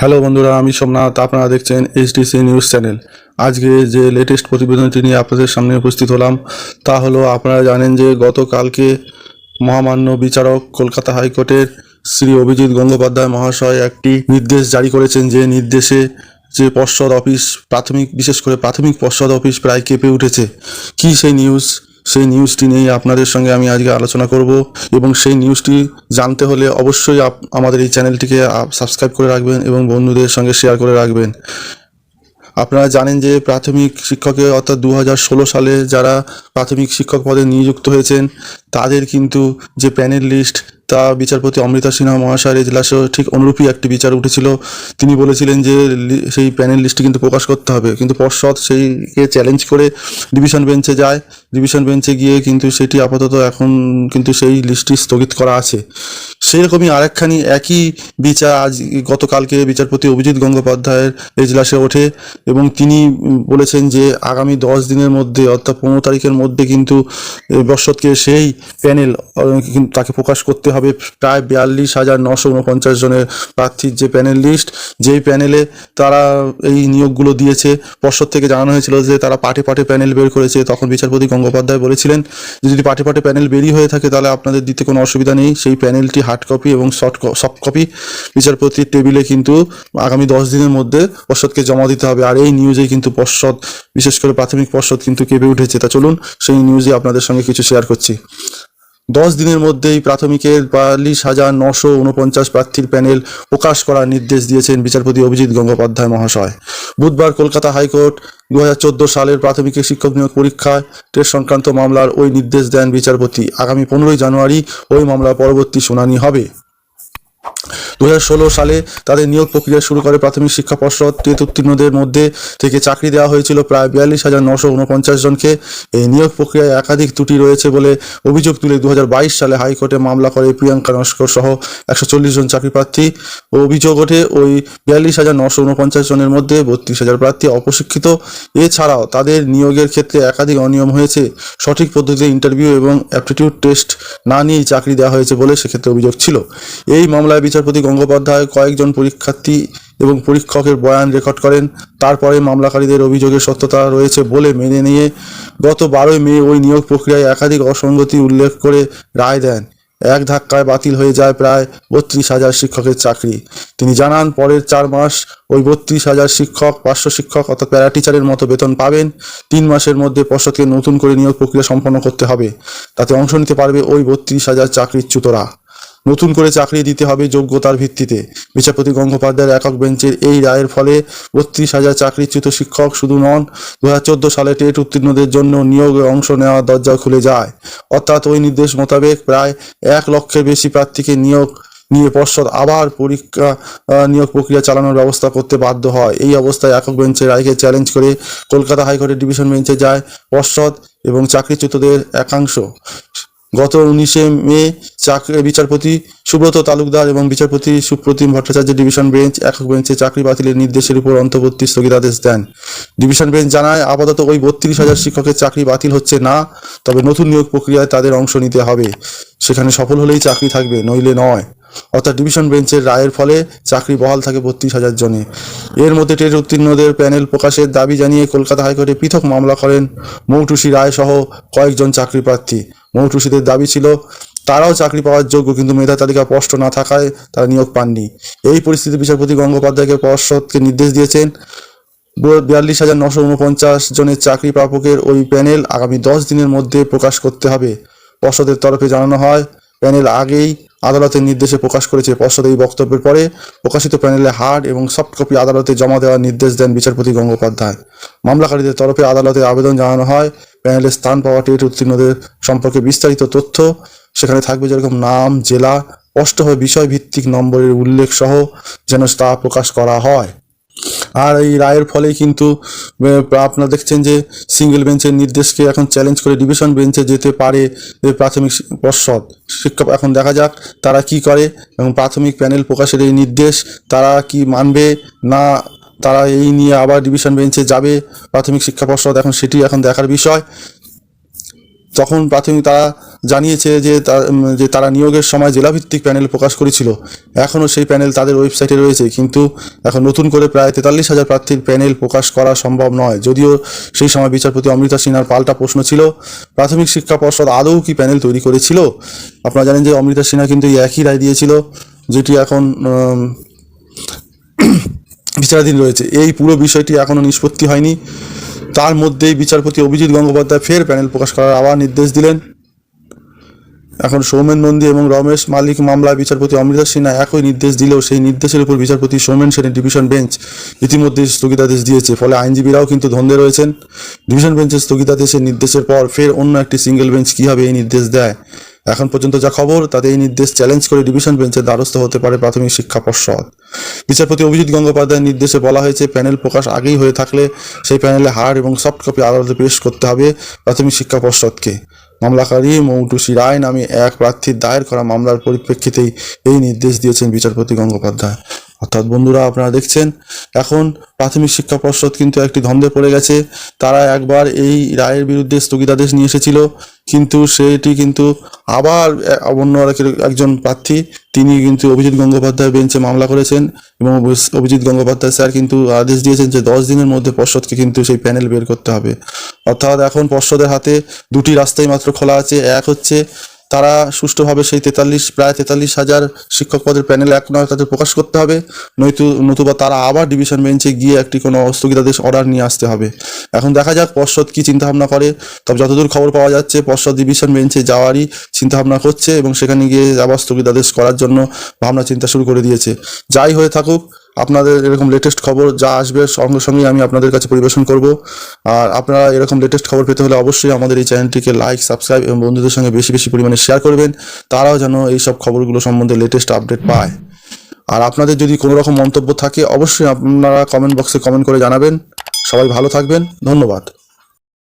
Hello বন্ধুরা, আমি সোমনাথ, আপনারা দেখছেন এইচডিসি নিউজ চ্যানেল আজকে যে লেটেস্ট প্রতিবেদনটি নিয়ে আপনাদের সামনে উপস্থিত হলাম, তা হলো আপনারা জানেন যে গতকালকে মহামান্য বিচারক কলকাতা হাইকোর্টের শ্রী অভিজিৎ গঙ্গোপাধ্যায় মহাশয় একটি নির্দেশ জারি করেছেন যে নির্দেশে যে পর্ষদ অফিস প্রাথমিক, বিশেষ করে প্রাথমিক পর্ষদ অফিস প্রায় কেঁপে উঠেছে। কি সেই নিউজ সেই নিউজটি নিয়ে আপনাদের সঙ্গে আমি আজকে আলোচনা করব এবং সেই নিউজটি জানতে হলে অবশ্যই আমাদের এই চ্যানেলটিকে সাবস্ক্রাইব করে রাখবেন এবং বন্ধুদের সঙ্গে শেয়ার করে রাখবেন। আপনারা জানেন যে প্রাথমিক শিক্ষকে অর্থাৎ দু হাজার ষোলো সালে যারা প্রাথমিক শিক্ষক পদে নিযুক্ত হয়েছেন, তাদের কিন্তু যে প্যানেল লিস্ট তা বিচারপতি অমৃতা সিনহা মহাশয়ের এজলাসেও ঠিক অনুরূপই একটি বিচার উঠেছিল। তিনি বলেছিলেন যে সেই প্যানেল লিস্টটি কিন্তু প্রকাশ করতে হবে। কিন্তু পর্ষদ সেইকে চ্যালেঞ্জ করে ডিভিশন বেঞ্চে যায়। ডিভিশন বেঞ্চে গিয়ে কিন্তু সেটি আপাতত এখন কিন্তু সেই লিস্টটি স্থগিত করা আছে। সেই রকমই আরেকখানি একই বিচার আজ গতকালকে বিচারপতি অভিজিৎ গঙ্গোপাধ্যায়ের এজলাসে ওঠে এবং তিনি বলেছেন যে আগামী দশ দিনের মধ্যে অর্থাৎ পনেরো তারিখের মধ্যে কিন্তু বর্ষদকে সেই প্যানেল তাকে প্রকাশ করতে হবে। প্রায় বিয়াল্লিশ হাজার নশো উনপঞ্চাশ জনের প্রার্থীর যে প্যানেল লিস্ট যেই প্যানেলে তারা এই নিয়োগগুলো দিয়েছে। পর্ষদ থেকে জানানো হয়েছিল যে তারা পাটে পাটে প্যানেল বের করেছে। তখন বিচারপতি গঙ্গোপাধ্যায় বলেছিলেন যে যদি পাটে পাটে প্যানেল বেরিয়ে হয়ে থাকে তাহলে আপনাদের দিতে কোনো অসুবিধা নেই। সেই প্যানেলটি হার্ড কপি এবং শর্ট সফট কপি বিচারপতির টেবিলে কিন্তু আগামী দশ দিনের মধ্যে পর্ষদকে জমা দিতে হবে। আর এই নিউজেই কিন্তু পর্ষদ বিশেষ করে প্রাথমিক পর্ষদ কিন্তু কেঁপে উঠেছে। তা চলুন সেই নিউজে আপনাদের সঙ্গে কিছু শেয়ার করছি। দশ দিনের মধ্যেই প্রাথমিকের বিয়াল্লিশ হাজার নশো উনপঞ্চাশ প্রার্থীর প্যানেল প্রকাশ করার নির্দেশ দিয়েছেন বিচারপতি অভিজিৎ গঙ্গোপাধ্যায় মহাশয়। বুধবার কলকাতা হাইকোর্ট দু হাজার চোদ্দ সালের প্রাথমিকের শিক্ষক নিয়োগ পরীক্ষায় টেস্ট সংক্রান্ত মামলার ওই নির্দেশ দেন বিচারপতি। আগামী পনেরোই জানুয়ারি ওই মামলার পরবর্তী শুনানি হবে। দু হাজার ষোলো সালে তাদের নিয়োগ প্রক্রিয়া শুরু করে প্রাথমিক শিক্ষা পর্ষদ। টেট উত্তীর্ণদের মধ্যে থেকে চাকরি দেওয়া হয়েছিল প্রায় বিয়াল্লিশ হাজার নশো উনপঞ্চাশ জনকে। এই নিয়োগ প্রক্রিয়ায় একাধিক ত্রুটি রয়েছে বলে অভিযোগ তুলে দু হাজার বাইশ সালে হাইকোর্টে মামলা করে প্রিয়াঙ্কা নস্কর সহ একশো চল্লিশ জন চাকরি প্রার্থী। অভিযোগ ওঠে ওই বিয়াল্লিশ হাজার নশো উনপঞ্চাশ জনের মধ্যে বত্রিশ হাজার প্রার্থী অপ্রশিক্ষিত এছাড়াও তাদের নিয়োগের ক্ষেত্রে একাধিক অনিয়ম হয়েছে। সঠিক পদ্ধতিতে ইন্টারভিউ এবং অ্যাপটিটিউড টেস্ট না নিয়েই চাকরি দেওয়া হয়েছে বলে সেক্ষেত্রে অভিযোগ ছিল। এই মামলায় বিচারপতি গঙ্গোপাধ্যায় কয়েকজন পরীক্ষার্থী এবং পরীক্ষকের বয়ান রেকর্ড করেন। তারপরে মামলাকারীদের অভিযোগের সত্যতা রয়েছে বলে মেনে নিয়ে গত বারোই মে ওই নিয়োগ প্রক্রিয়ায় একাধিক অসঙ্গতি উল্লেখ করে রায় দেন। এক ধাক্কায় বাতিল হয়ে যায় প্রায় বত্রিশ হাজার শিক্ষকের চাকরি। তিনি জানান, পরের চার মাস ওই বত্রিশ হাজার শিক্ষক পার্শ্ব শিক্ষক অর্থাৎ প্যারা টিচারের মতো বেতন পাবেন। তিন মাসের মধ্যে পর্ষদকে নতুন করে নিয়োগ প্রক্রিয়া সম্পন্ন করতে হবে। তাতে অংশ নিতে পারবে ওই বত্রিশ হাজার চাকরিচ্যুতরা। নতুন করে চাকরি দিতে হবে যোগ্যতার ভিত্তিতে। বিচারপতি গঙ্গোপাধ্যায়ের একক বেঞ্চের এই রায়ের ফলে বত্রিশ হাজার চাকরিচ্যুত শিক্ষক শুধু নন, দুহাজার চোদ্দ সালে টেট উত্তীর্ণদের জন্য নিয়োগে অংশ নেওয়ার দরজা খুলে যায়। অর্থাৎ ওই নির্দেশ মোতাবেক প্রায় এক লক্ষের বেশি প্রার্থীকে নিয়োগ নিয়ে পর্ষদ আবার পরীক্ষা নিয়োগ প্রক্রিয়া চালানোর ব্যবস্থা করতে বাধ্য হয়। এই অবস্থায় একক বেঞ্চের রায়কে চ্যালেঞ্জ করে কলকাতা হাইকোর্টের ডিভিশন বেঞ্চে যায় পর্ষদ এবং চাকরিচ্যুতদের একাংশ। গত উনিশে মে চাকরি বিচারপতি সুব্রত তালুকদার এবং বিচারপতি সুপ্রতিম ভট্টাচার্য ডিভিশন বেঞ্চ একক বেঞ্চে চাকরি বাতিলের নির্দেশের উপর অন্তর্বর্তী স্থগিতাদেশ দেন। ডিভিশন বেঞ্চ জানায়, আপাতত ওই বত্রিশ হাজার শিক্ষকের চাকরি বাতিল হচ্ছে না, তবে নতুন নিয়োগ প্রক্রিয়ায় তাদের অংশ নিতে হবে। সেখানে সফল হলেই চাকরি থাকবে, নইলে নয়। অর্থাৎ ডিভিশন বেঞ্চের রায়ের ফলে চাকরি বহাল থাকে বত্রিশ হাজার জনে। এর মধ্যে টেট উত্তীর্ণদের প্যানেল প্রকাশের দাবি জানিয়ে কলকাতা হাইকোর্টে পৃথক মামলা করেন মৌটুসি রায় সহ কয়েকজন চাকরি প্রার্থী। মৌটুসিদের দাবি ছিল, তারাও চাকরি পাওয়ার যোগ্য কিন্তু মেধা তালিকা স্পষ্ট না থাকায় তারা নিয়োগ পাননি। এই পরিস্থিতি বিচারপতি গঙ্গোপাধ্যায়কে পর্ষদকে নির্দেশ দিয়েছেন। বিয়াল্লিশ হাজার নশো উনপঞ্চাশ জনের চাকরি প্রাপকের ওই প্যানেল আগামী দশ দিনের মধ্যে প্রকাশ করতে হবে। পর্ষদের তরফে জানানো হয়, প্যানেল আগেই আদালতের নির্দেশে প্রকাশ করেছে। পর্ষদ এই বক্তব্যের পরে প্রকাশিত প্যানেলে হার্ড এবং সফট কপি আদালতে জমা দেওয়ার নির্দেশ দেন বিচারপতি গঙ্গোপাধ্যায়। মামলাকারীদের তরফে আদালতে আবেদন জানানো হয় প্যানেলে স্থান পাওয়া টেট উত্তীর্ণদের সম্পর্কে বিস্তারিত তথ্য সেখানে থাকবে যেরকম নাম, জেলা স্পষ্টভাবে বিষয়ভিত্তিক নম্বরের উল্লেখ সহ যেন তা প্রকাশ করা হয়। আর এই রায়ের ফলেই কিন্তু আপনারা দেখছেন যে সিঙ্গেল বেঞ্চের নির্দেশকে এখন চ্যালেঞ্জ করে ডিভিশন বেঞ্চে যেতে পারে প্রাথমিক পর্ষদ। শিক্ষক, এখন দেখা যাক তারা কি করে এবং প্রাথমিক প্যানেল প্রকাশের এই নির্দেশ, তারা কি মানবে না তারা এই নিয়ে আবার ডিভিশন বেঞ্চে যাবে। প্রাথমিক শিক্ষা পর্ষদ এখন সেটি এখন দেখার বিষয়। তখন প্রাথমিক তারা জানিয়েছে যে যে তারা নিয়োগের সময় জেলাভিত্তিক প্যানেল প্রকাশ করেছিল। এখনও সেই প্যানেল তাদের ওয়েবসাইটে রয়েছে, কিন্তু এখন নতুন করে প্রায় তেতাল্লিশ হাজার প্রার্থীর প্যানেল প্রকাশ করা সম্ভব নয়। যদিও সেই সময় বিচারপতি অমৃতা সিনহার পাল্টা প্রশ্ন ছিল, প্রাথমিক শিক্ষা পর্ষদ আদৌ কি প্যানেল তৈরি করেছিল? আপনারা জানেন যে অমৃতা সিনহা কিন্তু একই রায় দিয়েছিল, যেটি এখন বিচারাধীন রয়েছে। এই পুরো বিষয়টি এখনও নিষ্পত্তি হয়নি। তার মধ্যেই বিচারপতি অভিজিৎ গঙ্গোপাধ্যায় ফের প্যানেল প্রকাশ করার আবার নির্দেশ দিলেন। এখন সৌমেন নন্দী এবং রমেশ মালিক মামলায় বিচারপতি অমৃতা সিনহা একই নির্দেশ দিলেও সেই নির্দেশের উপর বিচারপতি সৌমেন সেনের ডিভিশন বেঞ্চ ইতিমধ্যে স্থগিতাদেশ দিয়েছে, ফলে আইনজীবীরাও কিন্তু ধন্দে রয়েছেন। ডিভিশন বেঞ্চের স্থগিতাদেশের নির্দেশের পর ফের অন্য একটি সিঙ্গেল বেঞ্চ কীভাবে এই নির্দেশ দেয়? এখন পর্যন্ত যা খবর, তাতে এই নির্দেশ চ্যালেঞ্জ করে ডিভিশন বেঞ্চের দ্বারস্থ হতে পারে প্রাথমিক শিক্ষা পর্ষদ। বিচারপতি অভিজিৎ গঙ্গোপাধ্যায়ের নির্দেশে বলা হয়েছে প্যানেল প্রকাশ আগেই হয়ে থাকলে সেই প্যানেলে হার্ড এবং সফট কপি আদালতে পেশ করতে হবে প্রাথমিক শিক্ষা পর্ষদকে। মামলাকারী মৌটুসি রায় নামে এক প্রার্থীর দায়ের করা মামলার পরিপ্রেক্ষিতেই এই নির্দেশ দিয়েছেন বিচারপতি গঙ্গোপাধ্যায়। অর্থাৎ বন্ধুরা আপনারা দেখছেন, এখন প্রাথমিক শিক্ষা পর্ষদ কিন্তু একটি ধন্দে পড়ে গেছে। তারা একবার এই রায়ের বিরুদ্ধে স্থগিতাদেশ নিয়ে এসেছিল কিন্তু সেটি কিন্তু আবার অন্য এক- একজন প্রার্থী, তিনি কিন্তু অভিজিৎ গঙ্গোপাধ্যায় বেঞ্চে মামলা করেছেন এবং অভিজিৎ গঙ্গোপাধ্যায় স্যার কিন্তু আদেশ দিয়েছেন যে দশ দিনের মধ্যে পর্ষদকে কিন্তু সেই প্যানেল বের করতে হবে। অর্থাৎ এখন পর্ষদের হাতে দুটি রাস্তাই মাত্র খোলা আছে, এক হচ্ছে তারা সুষ্ঠুভাবে সেই তেতাল্লিশ, প্রায় তেতাল্লিশ হাজার শিক্ষক পদের প্যানেল এক নয় তাদের প্রকাশ করতে হবে। নয়তো, নতুবা তারা আবার ডিভিশন বেঞ্চে গিয়ে একটি কোনো স্থগিতাদেশ অর্ডার নিয়ে আসতে হবে। এখন দেখা যাক পর্ষদ কি চিন্তাভাবনা করে। তবে যতদূর খবর পাওয়া যাচ্ছে, পর্ষদ ডিভিশন বেঞ্চে যাওয়ারই চিন্তাভাবনা করছে এবং সেখানে গিয়ে আবার স্থগিতাদেশ করার জন্য ভাবনা চিন্তা শুরু করে দিয়েছে। যাই হয়ে থাকুক আপনাদের এরকম লেটেস্ট খবর যা আসবে সঙ্গে সঙ্গে আমি আপনাদের কাছে পরিবেশন করব। আর আপনারা এরকম লেটেস্ট খবর পেতে হলে অবশ্যই আমাদের এই চ্যানেলটিকে লাইক সাবস্ক্রাইব এবং বন্ধুদের সঙ্গে বেশি বেশি পরিমাণে শেয়ার করবেন। তারাও যেন এই সব খবরগুলো সম্বন্ধে লেটেস্ট আপডেট পায়। আর আপনাদের যদি কোনো রকম মন্তব্য থাকে, অবশ্যই আপনারা কমেন্ট বক্সে কমেন্ট করে জানাবেন। সবাই ভালো থাকবেন। ধন্যবাদ।